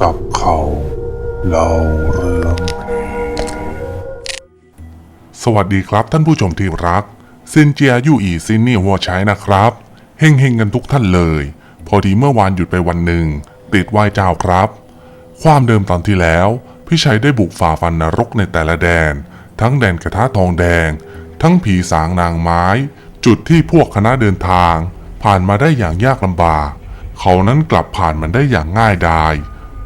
จับเขาเล่าเรื่อง สวัสดีครับท่านผู้ชมที่รักซินเจียยู่อีซินนี่หัวใช้นะครับเฮงเฮงๆกันทุกท่านเลย พอดีเมื่อวานหยุดไปวันหนึ่ง ติดไหว้เจ้าครับ ความเดิมตอนที่แล้ว พี่ชัยได้บุกฝ่าฟันนรกในแต่ละแดน ทั้งแดนกระทะทองแดง ทั้งผีสางนางไม้ จุดที่พวกคณะเดินทาง ผ่านมาได้อย่างยากลำบาก เขานั้นกลับผ่านมันได้อย่างง่ายดาย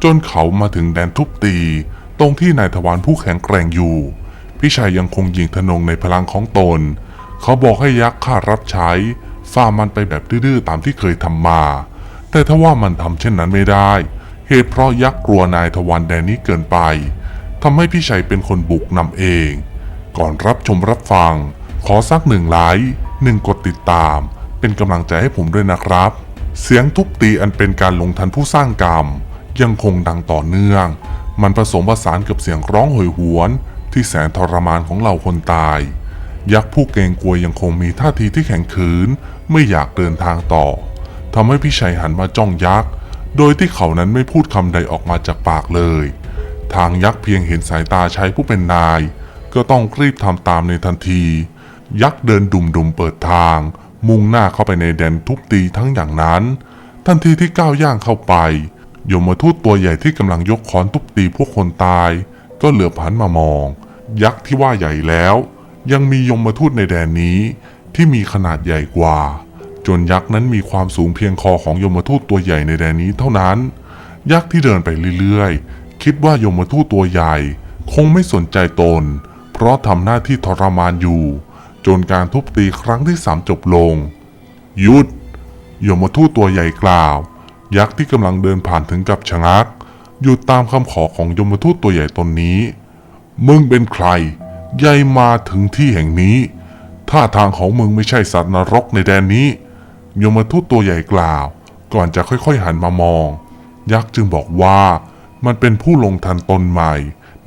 จนเขามาถึงแดนทุบตี ตรงที่นายทวารผู้แข็งแกร่งอยู่ พี่ชัยยังคงยิงธนงในพลังของตน เขาบอกให้ยักษ์ข้ารับใช้ฝ่ามันไปแบบดื้อๆตามที่เคยทำมา แต่ถ้าว่ามันทำเช่นนั้นไม่ได้ เหตุเพราะยักษ์กลัวนายทวารแดนนี้เกินไปทำให้พี่ชัยเป็นคนบุกนำเอง ก่อนรับชมรับฟัง ขอสักหนึ่งไลค์หนึ่งกดติดตาม เป็นกำลังใจให้ผมด้วยนะครับ เสียงทุบตีอันเป็นการลงทันผู้สร้างกรรม ยังคงดังต่อเนื่อง มันผสมผสานกับเสียงร้องโหยหวน ที่แสนทรมานของเหล่าคนตาย ยักษ์ผู้เกรงกลัวยังคงมีท่าทีที่แข็งขืน ไม่อยากเดินทางต่อทำให้พี่ชัยหันมาจ้องยักษ์ โดยที่เขานั้นไม่พูดคำใดออกมาจากปากเลย ทางยักษ์เพียงเห็นสายตาชายผู้เป็นนาย ก็ต้องรีบทำตามในทันที ยักษ์เดินดุมๆเปิดทาง มุ่งหน้าเข้าไปในแดนทุบตีทั้งอย่างนั้น ทันทีที่ก้าวย่างเข้าไป ยมทูตตัวใหญ่ที่กำลังยกค้อนทุบตีพวกคนตาย ก็เหลือบหันมามอง ยักษ์ที่ว่าใหญ่แล้ว ยังมียมทูตในแดนนี้ที่มีขนาดใหญ่กว่า จนยักษ์นั้นมีความสูงเพียงคอของยมทูตตัวใหญ่ในแดนนี้เท่านั้น ยักษ์ที่เดินไปเรื่อยๆ คิดว่ายมทูตตัวใหญ่ คงไม่สนใจตน เพราะทำหน้าที่ทรมานอยู่ จนการทุบตีครั้งที่สามจบลง หยุด ยมทูตตัวใหญ่กล่าว ยักษ์ที่กำลังเดินผ่านถึงกับชะงัก หยุดตามคำขอของยมทูตตัวใหญ่ตนนี้ มึงเป็นใคร ใหญ่มาถึงที่แห่งนี้ท่าทางของมึงไม่ใช่สัตว์นรกในแดนนี้ ยมทูตตัวใหญ่กล่าว ก่อนจะค่อยๆหันมามอง ยักษ์จึงบอกว่ามันเป็นผู้ลงทันตนใหม่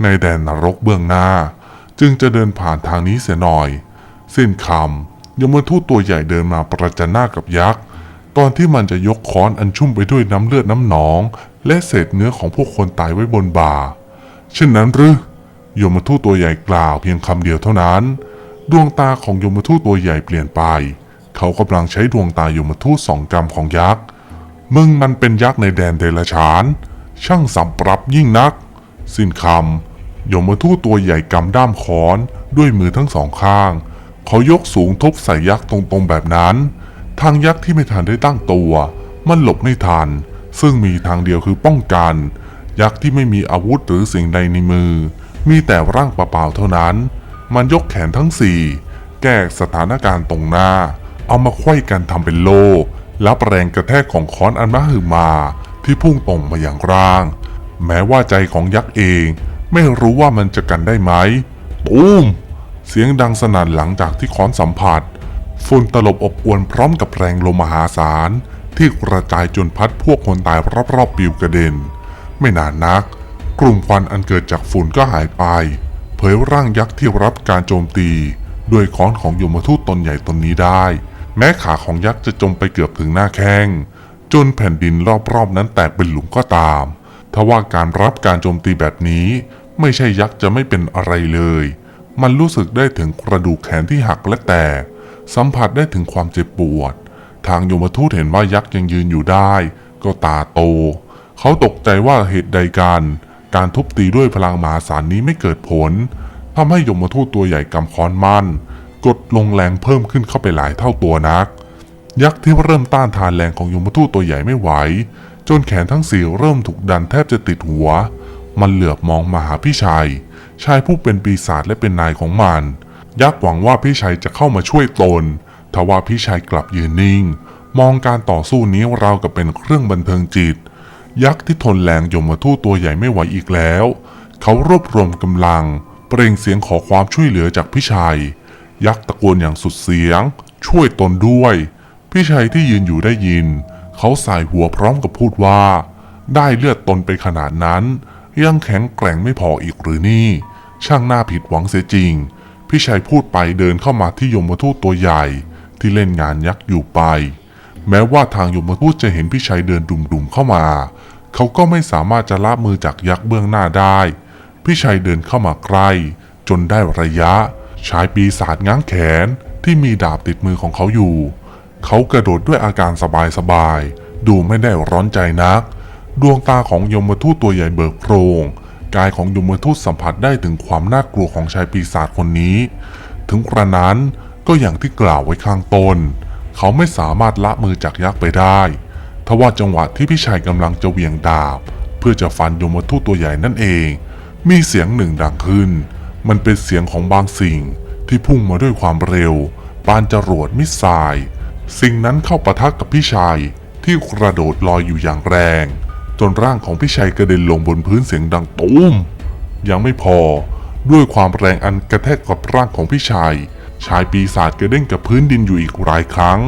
ในแดนนรกเบื้องหน้า จึงจะเดินผ่านทางนี้เสียหน่อย สิ้นคำยมทูตตัวใหญ่เดินมาประจันหน้ากับยักษ์ ตอนที่มันจะยกค้อนอันชุ่มไปด้วยน้ำเลือดน้ำหนอง และเศษเนื้อของพวกคนตายไว้บนบ่าเช่นนั้นหรือยมทูตตัวใหญ่กล่าวเพียงคำเดียวเท่านั้น ดวงตาของยมทูตตัวใหญ่เปลี่ยนไป เขากำลังใช้ดวงตายมทูตสองกำของยักษ์มึงมันเป็นยักษ์ในแดนเดรัจฉาน ช่างสับปรับยิ่งนัก สิ้นคำยมทูตตัวใหญ่กำด้ามค้อนด้วยมือทั้งสองข้าง เขายกสูงทบใส่ยักษ์ตรงๆแบบนั้น ทางยักษ์ที่ไม่ทันได้ตั้งตัว มันหลบไม่ทัน ซึ่งมีทางเดียวคือป้องกัน ยักษ์ที่ไม่มีอาวุธหรือสิ่งใดในมือ มีแต่ร่างเปล่าๆเท่านั้น มันยกแขนทั้งสี่แก้สถานการณ์ตรงหน้า เอามาไขว้กันทำเป็นโล่รับแรงกระแทกของค้อนอันมหึมาที่พุ่งตรงมาอย่างร่าง แม้ว่าใจของยักษ์เอง ไม่รู้ว่ามันจะกันได้ไหมตูมเสียงดังสนั่นหลังจากที่ค้อนสัมผัส ฝุ่นตลบอบอวนพร้อมกับแรงลมมหาศาล ที่กระจายจนพัดพวกคนตายรอบๆปิวกระเด็น ไม่นานนัก กลุ่มควันอันเกิดจากฝุ่นก็หายไป เผยร่างยักษ์ที่รับการโจมตีด้วยค้อนของยมทูตตนใหญ่ตนนี้ได้ แม้ขาของยักษ์จะจมไปเกือบถึงหน้าแข้ง จนแผ่นดินรอบๆนั้นแตกเป็นหลุมก็ตามทว่าการรับการโจมตีแบบนี้ ไม่ใช่ยักษ์จะไม่เป็นอะไรเลย มันรู้สึกได้ถึงกระดูกแขนที่หักและแตก สัมผัสได้ถึงความเจ็บปวด ทางยมทูตเห็นว่ายักษ์ยังยืนอยู่ได้ ก็ตาโต เขาตกใจว่าเหตุใดกัน การทุบตีด้วยพลังมหาศาลนี้ไม่เกิดผลทำให้ยมทูตตัวใหญ่กำค้อนมันกดลงแรงเพิ่มขึ้นเข้าไปหลายเท่าตัวนัก ยักษ์ที่เริ่มต้านทานแรงของยมทูตตัวใหญ่ไม่ไหว จนแขนทั้งสี่เริ่มถูกดันแทบจะติดหัว มันเหลือบมองมาหาพี่ชายชายผู้เป็นปีศาจและเป็นนายของมัน ยักษ์หวังว่าพี่ชายจะเข้ามาช่วยตนทว่าพี่ชายกลับยืนนิ่ง มองการต่อสู้นี้ราวกับเป็นเครื่องบันเทิงจิต ยักษ์ที่ทนแรงยมทูตตัวใหญ่ไม่ไหวอีกแล้ว เขารวบรวมกำลัง เปล่งเสียงขอความช่วยเหลือจากพี่ชายยักษ์ตะโกนอย่างสุดเสียง ช่วยตนด้วย พี่ชายที่ยืนอยู่ได้ยิน เขาสายหัวพร้อมกับพูดว่า ได้เลือดตนไปขนาดนั้น ยังแข็งแกร่งไม่พออีกหรือนี่ ช่างน่าผิดหวังเสียจริง พี่ชายพูดไปเดินเข้ามาที่ยมทูตตัวใหญ่ ที่เล่นงานยักษ์อยู่ไป แม้ว่าทางยมทูตจะเห็นพี่ชายเดินดุ่มๆเข้ามา เขาก็ไม่สามารถจะละมือจากยักษ์เบื้องหน้าได้ พี่ชัยเดินเข้ามาใกล้ จนได้ระยะ ชายปีศาจง้างแขนที่มีดาบติดมือของเขาอยู่ เขากระโดดด้วยอาการสบายๆดูไม่ได้ร้อนใจนัก ดวงตาของยมทูตตัวใหญ่เบิกโพรง กายของยมทูตสัมผัสได้ถึงความน่ากลัวของชายปีศาจคนนี้ ถึงกระนั้นก็อย่างที่กล่าวไว้ข้างต้น เขาไม่สามารถละมือจากยักษ์ไปได้ทว่าจังหวะที่พี่ชายกำลังจะเหวี่ยงดาบ เพื่อจะฟันยมทูตตัวใหญ่นั่นเอง มีเสียงหนึ่งดังขึ้น มันเป็นเสียงของบางสิ่งที่พุ่งมาด้วยความเร็ว ปานจรวดมิสไซล์สิ่งนั้นเข้าปะทะกับพี่ชายที่กระโดดลอยอยู่อย่างแรง จนร่างของพี่ชัยกระเด็นลงบนพื้นเสียงดังตูมยังไม่พอ ด้วยความแรงอันกระแทกกับร่างของพี่ชาย ชายปีศาจกระเด้งกับพื้นดินอยู่อีกหลายครั้ง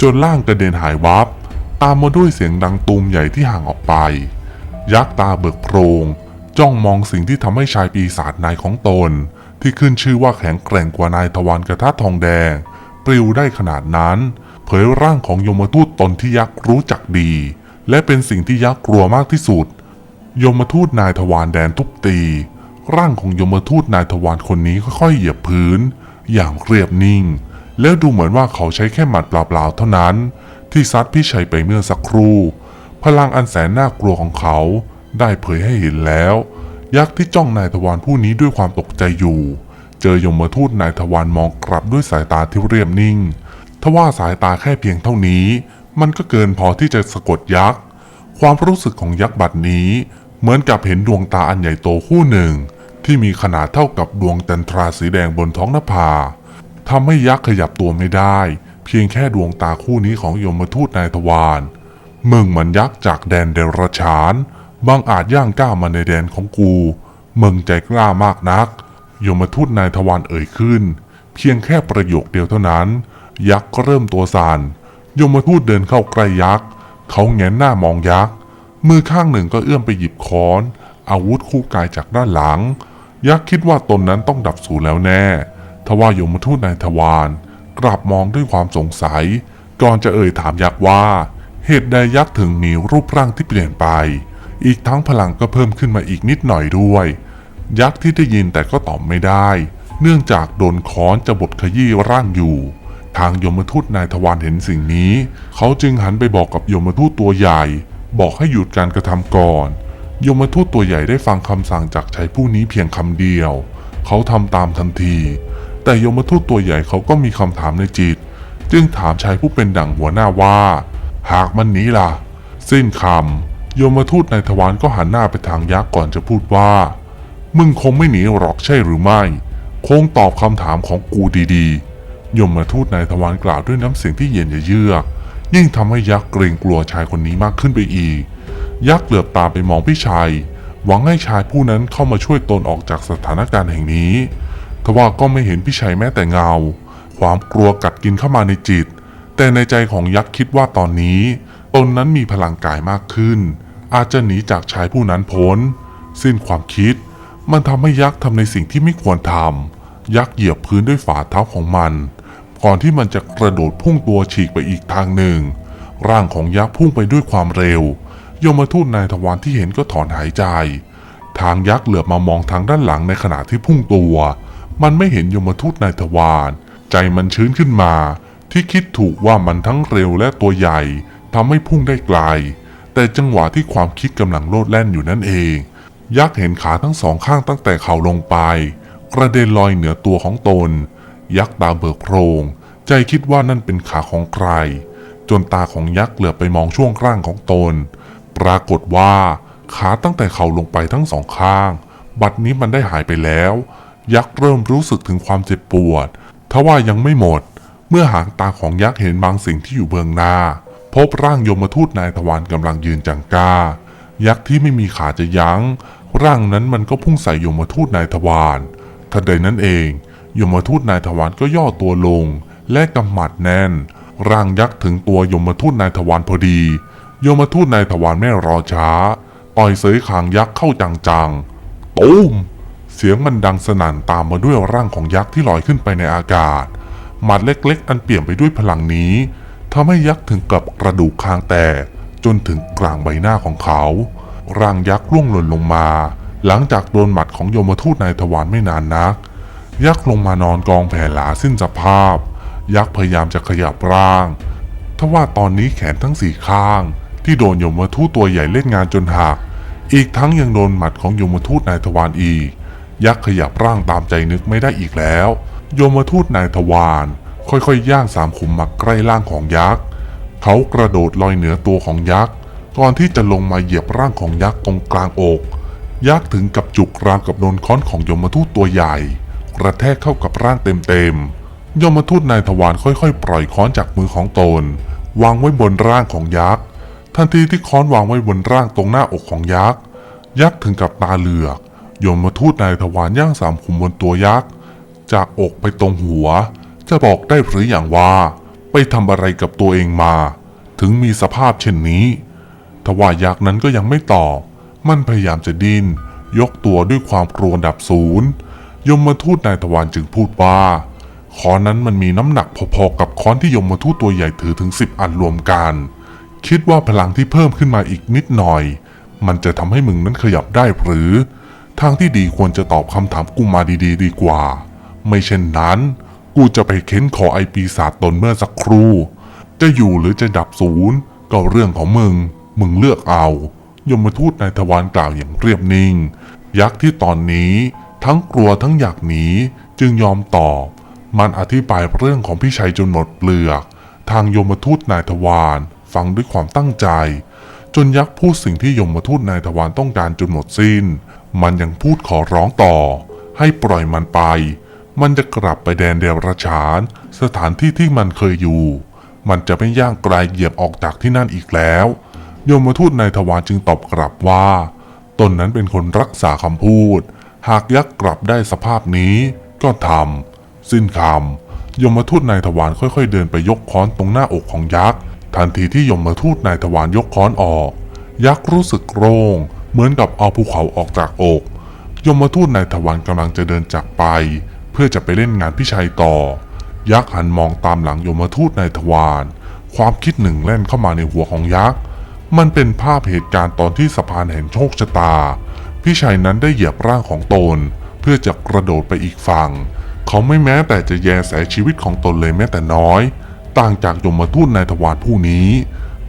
จนร่างกระเด็นหายวับ ตามมาด้วยเสียงดังตูมใหญ่ที่ห่างออกไป ยักษ์ตาเบิกโพรง จ้องมองสิ่งที่ทำให้ชายปีศาจนายของตน ที่ขึ้นชื่อว่าแข็งแกร่งกว่านายทวารกระทะทองแดงปลิวได้ขนาดนั้น เผยร่างของยมทูตตนที่ยักษ์รู้จักดี และเป็นสิ่งที่ยักษ์กลัวมากที่สุด ยมทูตนายทวารแดนทุบตี ร่างของยมทูตนายทวารคนนี้ค่อยๆเหยียบพื้น อย่างเรียบนิ่ง แล้วดูเหมือนว่าเขาใช้แค่หมัดเปล่าๆเท่านั้น ที่ซัดพี่ชัยไปเมื่อสักครู่ พลังอันแสนน่ากลัวของเขา ได้เผยให้เห็นแล้ว ยักษ์ที่จ้องนายทวารผู้นี้ด้วยความตกใจอยู่ เจอยมทูตนายทวารมองกลับด้วยสายตาที่เรียบนิ่งทว่าสายตาแค่เพียงเท่านี้ มันก็เกินพอที่จะสะกดยักษ์ ความรู้สึกของยักษ์บัดนี้ เหมือนกับเห็นดวงตาอันใหญ่โตคู่หนึ่ง ที่มีขนาดเท่ากับดวงจันทราสีแดงบนท้องนภาทำให้ยักษ์ขยับตัวไม่ได้ เพียงแค่ดวงตาคู่นี้ของยมทูตนายทวารมึงมันยักษ์จากแดนเดรัจฉานบางอาจย่างก้าวมาในแดนของกู มึงใจกล้ามากนัก ยมทูตนายทวารเอ่ยขึ้น เพียงแค่ประโยคเดียวเท่านั้น ยักษ์ก็เริ่มตัวสั่น ยมทูตเดินเข้าใกล้ยักษ์ เขาแงนหน้ามองยักษ์ มือข้างหนึ่งก็เอื้อมไปหยิบค้อน อาวุธคู่กายจากด้านหลัง ยักษ์คิดว่าตนนั้นต้องดับสูญแล้วแน่ ทว่ายมทูตนายทวารกลับมองด้วยความสงสัย ก่อนจะเอ่ยถามยักษ์ว่า เหตุใดยักษ์ถึงมีรูปร่างที่เปลี่ยนไป อีกทั้งพลังก็เพิ่มขึ้นมาอีกนิดหน่อยด้วย ยักษ์ที่ได้ยินแต่ก็ตอบไม่ได้ เนื่องจากโดนค้อนจะบดขยี้ร่างอยู่ ทางยมทูตนายทวารเห็นสิ่งนี้ เขาจึงหันไปบอกกับยมทูตตัวใหญ่ บอกให้หยุดการกระทำก่อน ยมทูตตัวใหญ่ได้ฟังคำสั่งจากชายผู้นี้เพียงคำเดียว เขาทำตามทันที แต่ยมทูตตัวใหญ่เขาก็มีคำถามในจิต จึงถามชายผู้เป็นดั่งหัวหน้าว่า หากมันหนีล่ะ สิ้นคำยมทูตนายทวารก็หันหน้าไปทางยักษ์ก่อนจะพูดว่า มึงคงไม่หนีหรอกใช่หรือไม่ คงตอบคำถามของกูดีๆ ยมมาทูตนายทวารกล่าวด้วยน้ำเสียงที่เย็นเยือก ยิ่งทำให้ยักษ์เกรงกลัวชายคนนี้มากขึ้นไปอีก ยักษ์เหลือบตาไปมองพี่ชายหวังให้ชายผู้นั้นเข้ามาช่วยตนออกจากสถานการณ์แห่งนี้ ทว่าก็ไม่เห็นพี่ชัยแม้แต่เงา ความกลัวกัดกินเข้ามาในจิต แต่ในใจของยักษ์คิดว่าตอนนี้ ตนนั้นมีพลังกายมากขึ้น อาจจะหนีจากชายผู้นั้นพ้น สิ้นความคิด มันทำให้ยักษ์ทำในสิ่งที่ไม่ควรทำยักษ์เหยียบพื้นด้วยฝ่าเท้าของมัน ก่อนที่มันจะกระโดดพุ่งตัวฉีกไปอีกทางหนึ่ง ร่างของยักษ์พุ่งไปด้วยความเร็วยมทูตนายทวารที่เห็นก็ถอนหายใจ ทางยักษ์เหลือบมามองทางด้านหลังในขณะที่พุ่งตัว มันไม่เห็นยมทูตนายทวารใจมันชื้นขึ้นมา ที่คิดถูกว่ามันทั้งเร็วและตัวใหญ่ทำให้พุ่งได้ไกล แต่จังหวะที่ความคิดกำลังโลดแล่นอยู่นั่นเอง ยักษ์เห็นขาทั้งสองข้างตั้งแต่เข่าลงไป กระเด็นลอยเหนือตัวของตน ยักษ์ตาเบิกโพรง ใจคิดว่านั่นเป็นขาของใคร จนตาของยักษ์เหลือบไปมองช่วงร่างของตน ปรากฏว่าขาตั้งแต่เข่าลงไปทั้งสองข้าง บัดนี้มันได้หายไปแล้ว ยักษ์เริ่มรู้สึกถึงความเจ็บปวด ทว่ายังไม่หมด เมื่อหางตาของยักษ์เห็นบางสิ่งที่อยู่เบื้องหน้า พบร่างยมทูตนายทวารกำลังยืนจังก้ายักษ์ที่ไม่มีขาจะยัง้ง ร่างนั้นมันก็พุ่งใส่ยมทูตนายทวารทันใดนั้นเอง ยมทูตนายทวารก็ย่อตัวลง และกำหมัดแน่น ร่างยักษ์ถึงตัวยมทูตนายทวารพอดี ยมทูตนายทวารไม่รอช้า ต่อยเสยขางยักษ์เข้าจังๆตูมเสียงมันดังสนั่นตามมาด้วยร่างของยักษ์ที่ลอยขึ้นไปในอากาศ หมัดเล็กๆ อันเปี่ยมไปด้วยพลังนี้ทำให้ยักษ์ถึงกับกระดูกคางแตกจนถึงกลางใบหน้าของเขา ร่างยักษ์ล่วงหล่นลงมา หลังจากโดนหมัดของโยมทูตนายทวารไม่นานนัก ยักษ์ลงมานอนกองแผ่หลาสิ้นสภาพ ยักษ์พยายามจะขยับร่างทว่าตอนนี้แขนทั้งสี่ข้าง ที่โดนยมทูตตัวใหญ่เล่นงานจนหัก อีกทั้งยังโดนหมัดของยมทูตนายทวารอีก ยักษ์ขยับร่างตามใจนึกไม่ได้อีกแล้ว ยมทูตนายทวารค่อยๆย่างสามขุมมาใกล้ร่างของยักษ์ เขากระโดดลอยเหนือตัวของยักษ์ก่อนที่จะลงมาเหยียบร่างของยักษ์ตรงกลางอก ยักษ์ถึงกับจุกราวกับโดนค้อนของยมทูตตัวใหญ่ กระแทกเข้ากับร่างเต็มๆยมทูตนายทวารค่อยๆ ปล่อยค้อนจากมือของตน วางไว้บนร่างของยักษ์ทันทีที่ค้อนวางไว้บนร่างตรงหน้าอกของยักษ์ยักษ์ถึงกับตาเหลือกยมทูตนายทวารย่างสามขุมบนตัวยักษ์จากอกไปตรงหัว จะบอกได้หรืออย่างว่า ไปทำอะไรกับตัวเองมา ถึงมีสภาพเช่นนี้ ทว่ายักษ์นั้นก็ยังไม่ตอบ มันพยายามจะดิ้น ยกตัวด้วยความกลัวดับศูนย์ ยมมาทูตนายทวารจึงพูดว่าค้อนนั้นมันมีน้ำหนักพอๆกับค้อนที่ยมมาทูตตัวใหญ่ถือถึงสิบอันรวมกัน คิดว่าพลังที่เพิ่มขึ้นมาอีกนิดหน่อย มันจะทำให้มึงนั้นขยับได้หรือ ทางที่ดีควรจะตอบคำถามกูมาดีๆ ดีกว่า ไม่เช่นนั้น กูจะไปเค้นขอไอปีศาจตนเมื่อสักครู่ จะอยู่หรือจะดับศูนย์ก็เรื่องของมึง มึงเลือกเอา ยมทูตนายทวารกล่าวอย่างเรียบนิ่ง ยักษ์ที่ตอนนี้ ทั้งกลัวทั้งอยากหนีจึงยอมตอบ มันอธิบายเรื่องของพี่ชัยจนหมดเปลือก ทางยมทูตนายทวารฟังด้วยความตั้งใจ จนยักษ์พูดสิ่งที่ยมทูตนายทวารต้องการจนหมดสิ้น มันยังพูดขอร้องต่อ ให้ปล่อยมันไป มันจะกลับไปแดนเดรัจฉาน สถานที่ที่มันเคยอยู่ มันจะไม่ย่างไกลเหยียบออกจากที่นั่นอีกแล้วโยมทูตนายทวารจึงตอบกลับว่า ตนนั้นเป็นคนรักษาคำพูด หากยักษ์กลับได้สภาพนี้ก็ทำสิ้นคำยมทูตนายทวารค่อยๆ เดินไปยกค้อนตรงหน้าอกของยักษ์ทันทีที่ยมทูตนายทวารยกค้อนออก ยักษ์รู้สึกโล่งเหมือนกับเอาภูเขาออกจากอก ยมทูตนายทวารกำลังจะเดินจากไป เพื่อจะไปเล่นงานพี่ชัยต่อ ยักษ์หันมองตามหลังยมทูตนายทวารความคิดหนึ่งแล่นเข้ามาในหัวของยักษ์มันเป็นภาพเหตุการณ์ตอนที่สะพานแห่งโชคชะตา พี่ชัยนั้นได้เหยียบร่างของตน เพื่อจะกระโดดไปอีกฝั่ง เขาไม่แม้แต่จะแยแสชีวิตของตนเลยแม้แต่น้อย ต่างจากยมทูตนายทวารผู้นี้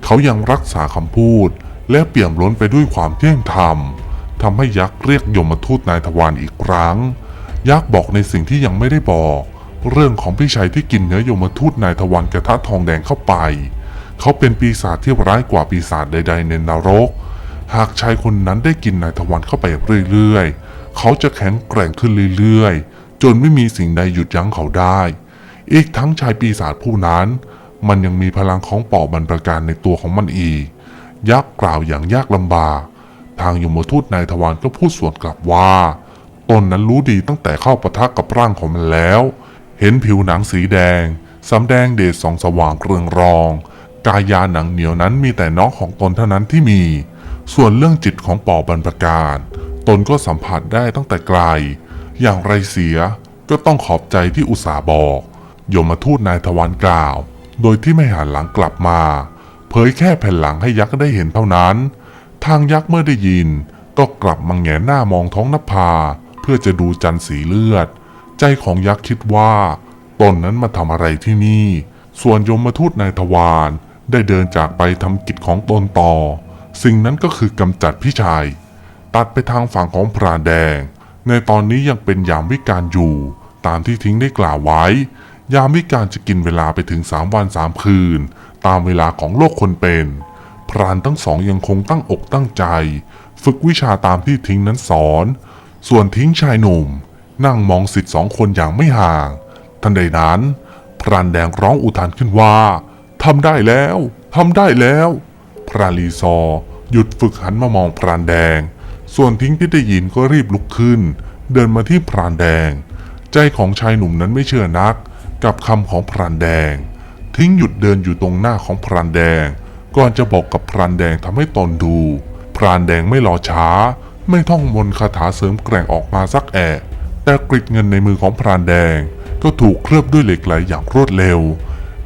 เขายังรักษาคำพูด และเปี่ยมล้นไปด้วยความเที่ยงธรรมทำให้ยักษ์เรียกยมทูตนายทวารอีกครั้ง ยักษ์บอกในสิ่งที่ยังไม่ได้บอก เรื่องของพี่ชัยที่กินเนื้อยมทูตนายทวารกระทะทองแดงเข้าไป เขาเป็นปีศาจที่ร้ายกว่าปีศาจใด ๆ ในนรก หากชายคนนั้นได้กินนายทวารเข้าไปเรื่อยๆ เขาจะแข็งแกร่งขึ้นเรื่อยๆ จนไม่มีสิ่งใดหยุดยั้งเขาได้ อีกทั้งชายปีศาจผู้นั้น มันยังมีพลังของปอบบันประการในตัวของมันอีก ยักษ์กล่าวอย่างยากลำบาก ทางยมทูตนายทวารก็พูดสวนกลับว่า ตนนั้นรู้ดีตั้งแต่เข้าปะทะกับร่างของมันแล้ว เห็นผิวหนังสีแดงสำแดงเดชสองสว่างเรืองรอง กายาหนังเหนียวนั้นมีแต่น้องของตนเท่านั้นที่มี ส่วนเรื่องจิตของปอบรรพการ ตนก็สัมผัสได้ตั้งแต่ไกล อย่างไรเสียก็ต้องขอบใจที่อุตส่าห์บอกยมทูตนายทวารกล่าว โดยที่ไม่หันหลังกลับมา เผยแค่แผ่นหลังให้ยักษ์ได้เห็นเท่านั้น ทางยักษ์เมื่อได้ยิน ก็กลับมาแงนหน้ามองท้องนภา เพื่อจะดูจันทร์สีเลือด ใจของยักษ์คิดว่า ตนนั้นมาทำอะไรที่นี่ ส่วนยมทูตนายทวารได้เดินจากไปทำกิจของตนต่อ สิ่งนั้นก็คือกำจัดพี่ชาย ตัดไปทางฝั่งของพรานแดง ในตอนนี้ยังเป็นยามวิกาลอยู่ ตามที่ทิ้งได้กล่าวไว้ ยามวิกาลจะกินเวลาไปถึงสามวันสามคืน ตามเวลาของโลกคนเป็น พรานทั้งสองยังคงตั้งอกตั้งใจ ฝึกวิชาตามที่ทิ้งนั้นสอน ส่วนทิ้งชายหนุ่ม นั่งมองสิทธิ์สองคนอย่างไม่ห่าง ทันใดนั้น พรานแดงร้องอุทานขึ้นว่าทำได้แล้วทำได้แล้ว พรานลีซอ หยุดฝึกหันมามองพรานแดง ส่วนทิ้งที่ได้ยินก็รีบลุกขึ้น เดินมาที่พรานแดง ใจของชายหนุ่มนั้นไม่เชื่อนัก กับคำของพรานแดง ทิ้งหยุดเดินอยู่ตรงหน้าของพรานแดง ก่อนจะบอกกับพรานแดงทำให้ตนดู พรานแดงไม่รอช้า ไม่ท่องมนต์คาถาเสริมแกร่งออกมาสักแอะแต่กริดเงินในมือของพรานแดง ก็ถูกเคลือบด้วยเหล็กไหลอย่างรวดเร็ว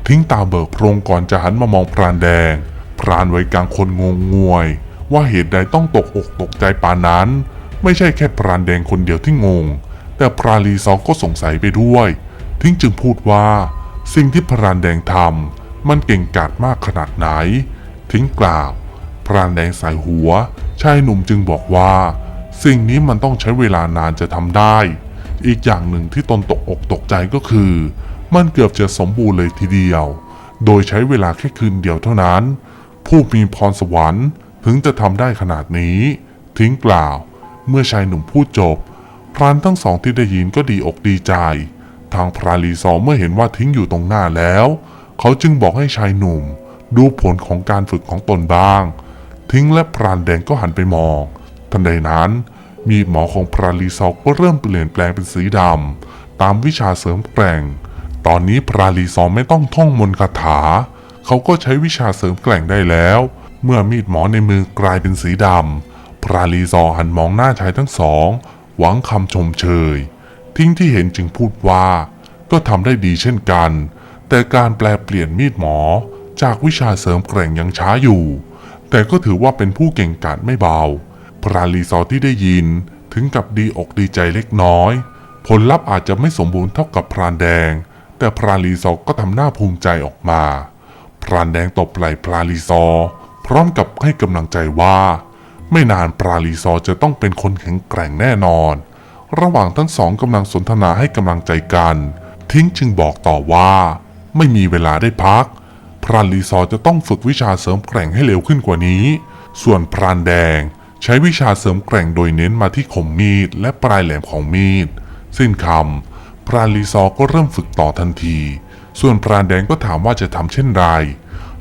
ทิ้งตาเบิกโพรงก่อนจะหันมามองพรานแดง รานไว้กลางคนงงงวย ว่าเหตุใดต้องตกอกตกใจปานนั้น ไม่ใช่แค่พรานแดงคนเดียวที่งง แต่พราลีซอก็สงสัยไปด้วย ทิ้งจึงพูดว่า สิ่งที่พรานแดงทำมันเก่งกาจมากขนาดไหน ทิ้งกล่าวพรานแดงสายหัว ชายหนุ่มจึงบอกว่า สิ่งนี้มันต้องใช้เวลานานจะทำได้ อีกอย่างหนึ่งที่ตนตกอกตกใจก็คือ มันเกือบจะสมบูรณ์เลยทีเดียวโดยใช้เวลาแค่คืนเดียวเท่านั้น ผู้มีพรสวรรค์ถึงจะทำได้ขนาดนี้ ทิ้งกล่าว เมื่อชายหนุ่มพูดจบ พรานทั้งสองที่ได้ยินก็ดีอกดีใจ ทางพราลีซอเมื่อเห็นว่าทิ้งอยู่ตรงหน้าแล้ว เขาจึงบอกให้ชายหนุ่ม ดูผลของการฝึกของตนบ้าง ทิ้งและพรานแดงก็หันไปมอง ทันใดนั้นมีหมอของพราลีซอก็เริ่มเปลี่ยนแปลงเป็นสีดำตามวิชาเสริมแกร่ง ตอนนี้พราลีซอไม่ต้องท่องมนต์คาถา เขาก็ใช้วิชาเสริมแกร่งได้แล้ว เมื่อมีดหมอในมือกลายเป็นสีดำพราลีซอหันมองหน้าชายทั้งสอง หวังคำชมเชย ทิ้งที่เห็นจึงพูดว่า ก็ทำได้ดีเช่นกัน แต่การแปลเปลี่ยนมีดหมอจากวิชาเสริมแกร่งยังช้าอยู่ แต่ก็ถือว่าเป็นผู้เก่งกาจไม่เบา พราลีซอที่ได้ยินถึงกับดีอกดีใจเล็กน้อย ผลลัพธ์อาจจะไม่สมบูรณ์เท่ากับพรานแดง แต่พราลีซอก็ทำหน้าภูมิใจออกมา พรานแดงตบไหล่พราลีซอ พร้อมกับให้กำลังใจว่า ไม่นานปราลีซอจะต้องเป็นคนแข็งแกร่งแน่นอน ระหว่างทั้งสองกำลังสนทนาให้กำลังใจกัน ทิ้งจึงบอกต่อว่า ไม่มีเวลาได้พัก พรานลีซอจะต้องฝึกวิชาเสริมแกร่งให้เร็วขึ้นกว่านี้ ส่วนพรานแดงใช้วิชาเสริมแกร่งโดยเน้นมาที่คมมีดและปลายแหลมของมีด สิ้นคำพรานลีซอก็เริ่มฝึกต่อทันที ส่วนพรานแดงก็ถามว่าจะทำเช่นไร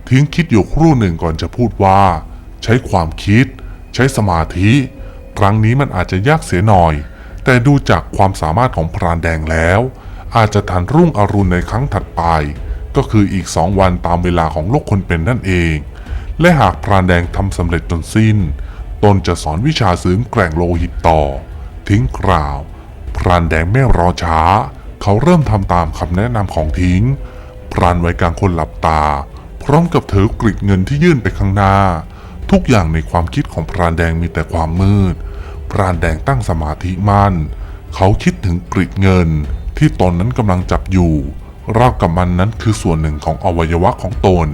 ทิ้งคิดอยู่ครู่หนึ่งก่อนจะพูดว่า ใช้ความคิด ใช้สมาธิ ครั้งนี้มันอาจจะยากเสียหน่อย แต่ดูจากความสามารถของพรานแดงแล้ว อาจจะทันรุ่งอรุณในครั้งถัดไป ก็คืออีกสองวันตามเวลาของโลกคนเป็นนั่นเอง และหากพรานแดงทำสำเร็จจนสิ้น ตนจะสอนวิชาซื้อแกร่งโลหิตต่อ ทิ้งกล่าว พรานแดงไม่รอช้า เขาเริ่มทำตามคำแนะนำของทิ้ง พรานไว้กลางคนหลับตา พร้อมกับถือกริดเงินที่ยื่นไปข้างหน้า ทุกอย่างในความคิดของพรานแดงมีแต่ความมืด พรานแดงตั้งสมาธิมั่น เขาคิดถึงกริดเงิน ที่ตนนั้นกำลังจับอยู่ราวกับมันนั้นคือส่วนหนึ่งของอวัยวะของตน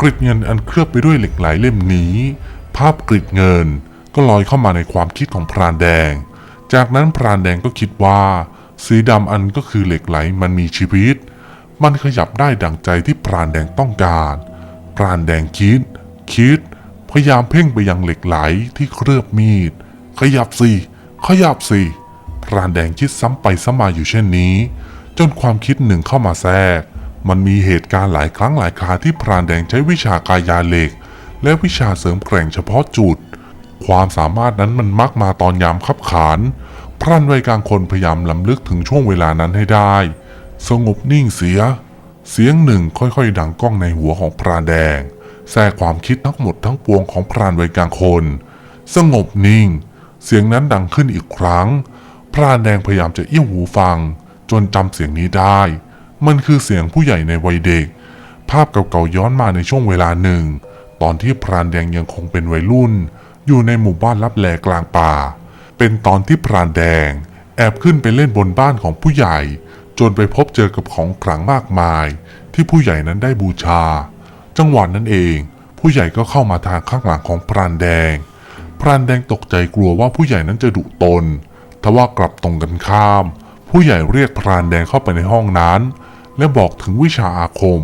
กริดเงินอันเคลือบไปด้วยเหล็กไหลเล่มนี้ ภาพกริดเงินก็ลอยเข้ามาในความคิดของพรานแดง จากนั้นพรานแดงก็คิดว่า สีดำอันก็คือเหล็กไหลมันมีชีวิต มันขยับได้ดังใจที่พรานแดงต้องการ พรานแดงคิด คิด พยายามเพ่งไปยังเหล็กไหลที่เคลือบมีด ขยับสิขยับสิพรานแดงคิดซ้ำไปซ้ำมาอยู่เช่นนี้ จนความคิดหนึ่งเข้ามาแทรก มันมีเหตุการณ์หลายครั้งหลายคราที่พรานแดงใช้วิชากายาเหล็ก และวิชาเสริมแกร่งเฉพาะจุด ความสามารถนั้นมันมักมาตอนยามขับขาน พรานวัยกลางคนพยายามลำลึกถึงช่วงเวลานั้นให้ได้ สงบนิ่งเสีย เสียงหนึ่งค่อยๆ ดังก้องในหัวของพรานแดงแทรกความคิดทั้งหมดทั้งปวงของพรานวัยกลางคน สงบนิ่ง เสียงนั้นดังขึ้นอีกครั้ง พรานแดงพยายามจะเอี้ยวหูฟัง จนจำเสียงนี้ได้ มันคือเสียงผู้ใหญ่ในวัยเด็ก ภาพเก่าๆย้อนมาในช่วงเวลาหนึ่ง ตอนที่พรานแดงยังคงเป็นวัยรุ่น อยู่ในหมู่บ้านลับแลกลางป่า เป็นตอนที่พรานแดง แอบขึ้นไปเล่นบนบ้านของผู้ใหญ่ จนไปพบเจอกับของขลังมากมาย ที่ผู้ใหญ่นั้นได้บูชา จังหวะนั้นเอง ผู้ใหญ่ก็เข้ามาทางข้างหลังของพรานแดง พรานแดงตกใจกลัวว่าผู้ใหญ่นั้นจะดุตนทว่ากลับตรงกันข้าม ผู้ใหญ่เรียกพรานแดงเข้าไปในห้องนั้น และบอกถึงวิชาอาคม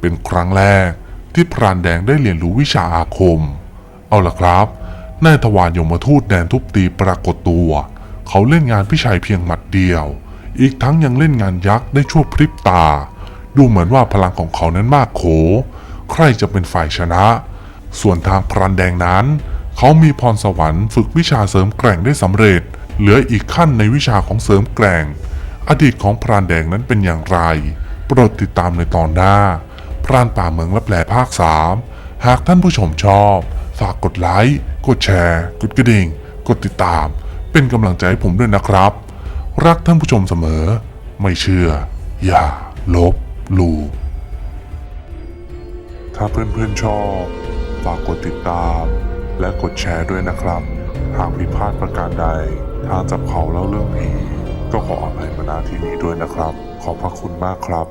เป็นครั้งแรกที่พรานแดงได้เรียนรู้วิชาอาคม เอาล่ะครับ นายทวารยมทูตแดนทุบตีปรากฏตัว เขาเล่นงานพี่ชัยเพียงหมัดเดียว อีกทั้งยังเล่นงานยักษ์ได้ชั่วพริบตา ดูเหมือนว่าพลังของเขานั้นมากโข ใครจะเป็นฝ่ายชนะ ส่วนทางพรานแดงนั้น เขามีพรสวรรค์ฝึกวิชาเสริมแกร่งได้สำเร็จ เหลืออีกขั้นในวิชาของเสริมแกร่ง อดีตของพรานแดงนั้นเป็นอย่างไร โปรดติดตามในตอนหน้า พรานป่าเมืองรับแลภาค 3 หากท่านผู้ชมชอบ ฝากกดไลค์ กดแชร์ กดกระดิ่ง กดติดตาม เป็นกำลังใจให้ผมด้วยนะครับ รักท่านผู้ชมเสมอ ไม่เชื่อ อย่า ลบหลู่ถ้าเพื่อนๆชอบ ฝากกดติดตาม และกดแชร์ด้วยนะครับ หากผิดพลาดประการใด ทางจับเขาเล่าเรื่องผีก็ขออภัยมาณที่นี้ด้วยนะครับ ขอบพระคุณมากครับ